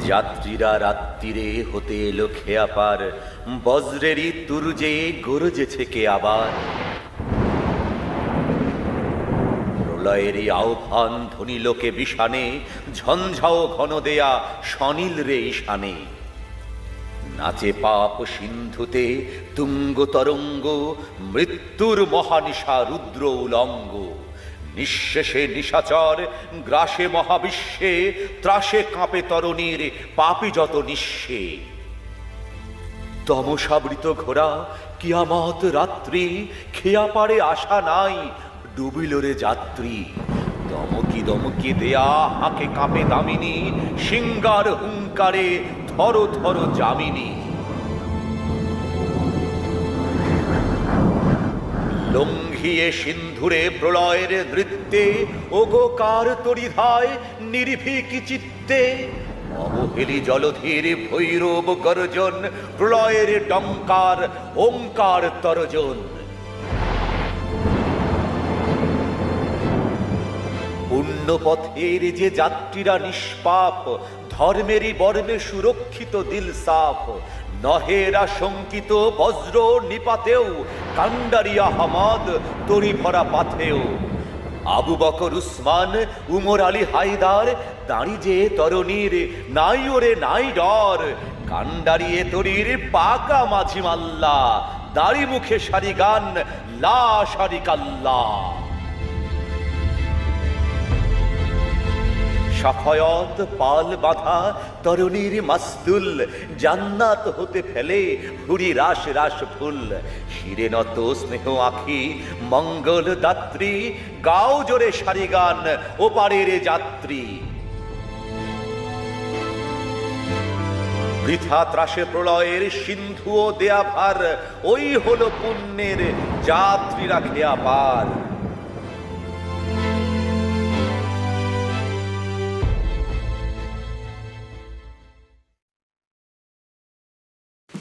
যাত্রীরা রাত্রিরে হতে এলো খেয়াপার। বজ্রেরই তুরুজে গরজেছে কে আবার? প্রলয়েরই আহ্বান ধ্বনি লোকে বিষানে, ঝঞ্ঝাও ঘন দেয়া সনীল রে ঈশানে। নাচে পাপ সিন্ধুতে তুঙ্গ তরঙ্গ মৃত্যুর মহানিশা রুদ্র উলঙ্গ। নিঃশেষে নিশাচর, গ্রাসে মহাবিশ্বে, ত্রাসে কাঁপে তরণীর পাপি যত নিঃশে। তমসাবৃত ঘোড়া, কিয়ামত রাত্রি, খেয়া পারে আশা নাই, ডুবিল রে যাত্রী। দমকি দমকি দেয়া হাঁকে কাঁপে দামিনী, সিঙ্গার হুঙ্কারে ধরো ধরো জামিনী লঙ্ঘিয়ে সিন্ধুরে প্রলয়ের নৃত্যে ওগোকার তরিধায় নির্ভীক চিত্তে অবহেলি জলধীর ভৈরব গর্জন, প্রলয়ের টঙ্কার, ওঙ্কার তরজন। পুণ্যপথের যে যাত্রীরা নিষ্পাপ ধর্মেরই বর্মে সুরক্ষিত দিল সাফ। নহেরা শঙ্কিত বজ্র নিপাতেও কান্ডারিয়া হামাদ তরি ভরা পাথেও। আবু বকর উসমান, উমর আলী হায়দার, দাঁড়ি যে তরুণীর, নাই ওরে নাই ডর। কান্ডারিয়ে তরির পাকা মাঝি মাল্লা দাড়ি মুখে সারি গান, লা সারিকাল্লা সাফায়ত পাল বাঁধা তরুণীর মাস্তুল, জান্নাত হতে ফেলে হুড়ি রাস রাস ফুল। শিরে নত স্নেহ আখি, মঙ্গল দাত্রী, গাও জোরে সারি ওপারের যাত্রী। বৃথা ত্রাসে প্রলয়ের সিন্ধু ও দেয়া ভার ওই হলো পুণ্যের যাত্রীরা খেয়া পার।